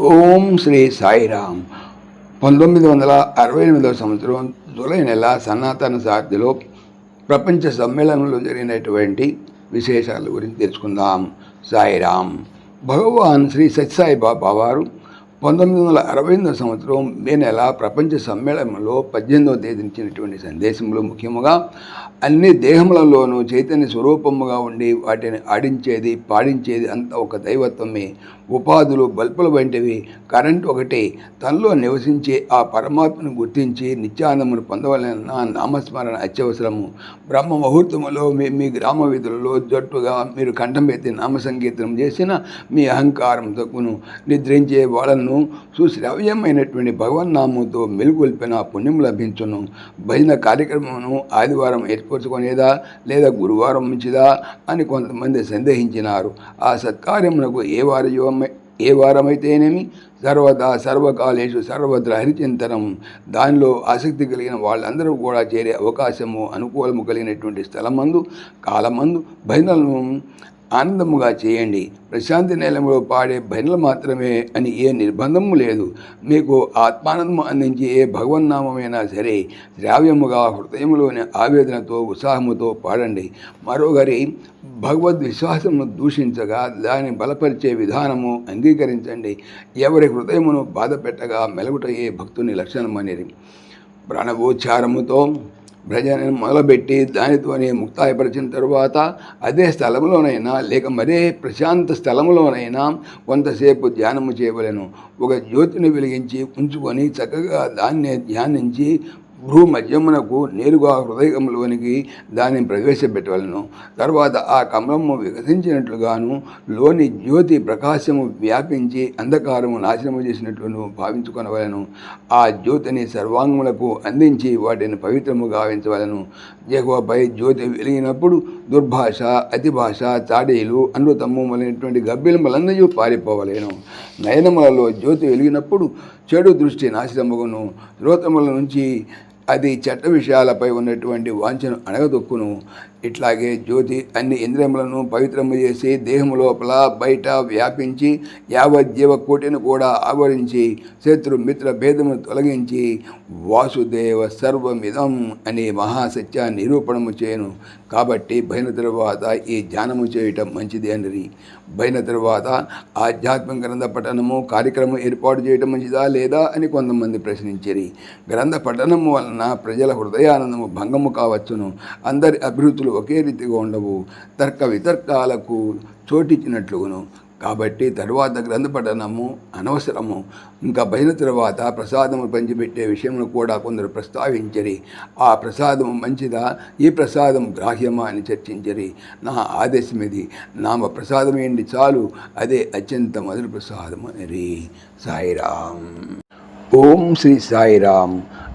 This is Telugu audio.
ఓం శ్రీ సాయిరామ్. పంతొమ్మిది వందల అరవై ఎనిమిదవ సంవత్సరం జూలై నెల సనాతన సారథిలో ప్రపంచ సమ్మేళనంలో జరిగినటువంటి విశేషాల గురించి తెలుసుకుందాం. సాయిరామ్. భగవాన్ శ్రీ సత్యసాయి బాబా వారు పంతొమ్మిది వందల అరవై ఎనిమిదవ సంవత్సరం మే నెల ప్రపంచ సమ్మేళనంలో పద్దెనిమిదవ తేదీ ఇచ్చినటువంటి సందేశంలో ముఖ్యముగా అన్ని దేహములలోనూ చైతన్య స్వరూపముగా ఉండి వాటిని ఆడించేది పాడించేది అంతా ఒక దైవత్వమే. ఉపాధులు బల్పుల వంటివి. కరెంట్ ఒకటి. తనలో నివసించే ఆ పరమాత్మను గుర్తించి నిత్యానందమును పొందవలన నామస్మరణ అత్యవసరము. బ్రహ్మ ముహూర్తములో మీ మీ గ్రామ వీధులలో జట్టుగా మీరు కంఠం ఎత్తి నామసంకీర్తనం చేసిన మీ అహంకారం తగ్గును. నిద్రించే వాళ్ళను సుశ్రావ్యమైనటువంటి భగవన్నామంతో మెలుగొల్పిన పుణ్యం లభించును. భజన కార్యక్రమమును ఆదివారం ఏర్పరచుకునేదా లేదా గురువారం మంచిదా అని కొంతమంది సందేహించినారు. ఆ సత్కార్యమునకు ఏ వారయో ఏ వారమైతేనేమి? సర్వదా సర్వకాలేషు సర్వత్ర హరిచింతనం దానిలో ఆసక్తి కలిగిన వాళ్ళందరూ కూడా చేరే అవకాశము అనుకూలము కలిగినటువంటి స్థలమందు కాలమందు భజనలను ఆనందముగా చేయండి. ప్రశాంతి నేలంలో పాడే భజనలు మాత్రమే అని ఏ నిర్బంధము లేదు. మీకు ఆత్మానందము అందించి ఏ భగవన్నామైనా సరే శ్రావ్యముగా హృదయములోని ఆవేదనతో ఉత్సాహముతో పాడండి. మరొకరి భగవద్ విశ్వాసమును దూషించగా దాన్ని బలపరిచే విధానము అంగీకరించండి. ఎవరి హృదయమును బాధ పెట్టగా ఏ భక్తుని లక్షణమనేది. ప్రాణవోచ్చారముతో భజన మొదలుపెట్టి దానితోనే ముక్తాయపరిచిన తరువాత అదే స్థలంలోనైనా లేక మరే ప్రశాంత స్థలంలోనైనా కొంతసేపు ధ్యానము చేయవలను. ఒక జ్యోతిని వెలిగించి ఉంచుకొని చక్కగా దాన్నే ధ్యానించి భూ మధ్యమునకు నేరుగా హృదయంలోనికి దాన్ని ప్రవేశపెట్టవలను. తర్వాత ఆ కమలము వికసించినట్లుగాను లోని జ్యోతి ప్రకాశము వ్యాపించి అంధకారము నాశనము చేసినట్లును భావించుకొనవలను. ఆ జ్యోతిని సర్వాంగములకు అందించి వాటిని పవిత్రము గావించవలను జగవపై జ్యోతి వెలిగినప్పుడు దుర్భాష అతిభాష చాడీలు అనృతము మొదలైనటువంటి గబ్బిలములన్నయూ పారిపోవలేను. నయనములలో జ్యోతి వెలిగినప్పుడు చెడు దృష్టి నాశనముగును. శ్రోతముల నుంచి అది చట్ట విషయాలపై ఉన్నటువంటి వాంఛను అణగదొక్కును. ఇట్లాగే జ్యోతి అన్ని ఇంద్రియములను పవిత్రము చేసి దేహము లోపల బయట వ్యాపించి యావజ్జీవ కోటిని కూడా ఆవరించి శత్రు మిత్ర భేదమును తొలగించి వాసుదేవ సర్వమిదం అనే మహాసత్య నిరూపణము చేయను. కాబట్టి భయన తరువాత ఈ ధ్యానము చేయటం మంచిది అనిరి. భయన తరువాత ఆధ్యాత్మిక గ్రంథ పఠనము కార్యక్రమం ఏర్పాటు చేయటం మంచిదా లేదా అని కొంతమంది ప్రశ్నించిరి. గ్రంథ పఠనము వలన ప్రజల హృదయానందము భంగము కావచ్చును. అందరి అభివృద్ధులు ఒకే రీతిగా ఉండవు. తర్క వితర్కాలకు చోటిచ్చినట్లుగును. కాబట్టి తరువాత గ్రంథ పఠనము అనవసరము. ఇంకా భజన తరువాత ప్రసాదము పంచిపెట్టే విషయంలో కూడా కొందరు ప్రస్తావించరి. ఆ ప్రసాదము మంచిదా? ఈ ప్రసాదం గ్రాహ్యమా అని చర్చించరి. నా ఆదేశం ఇది నామ ప్రసాదం ఏంటి చాలు? అదే అత్యంత మధుర ప్రసాదం అని సాయిరాం ఓం శ్రీ సాయిరామ్.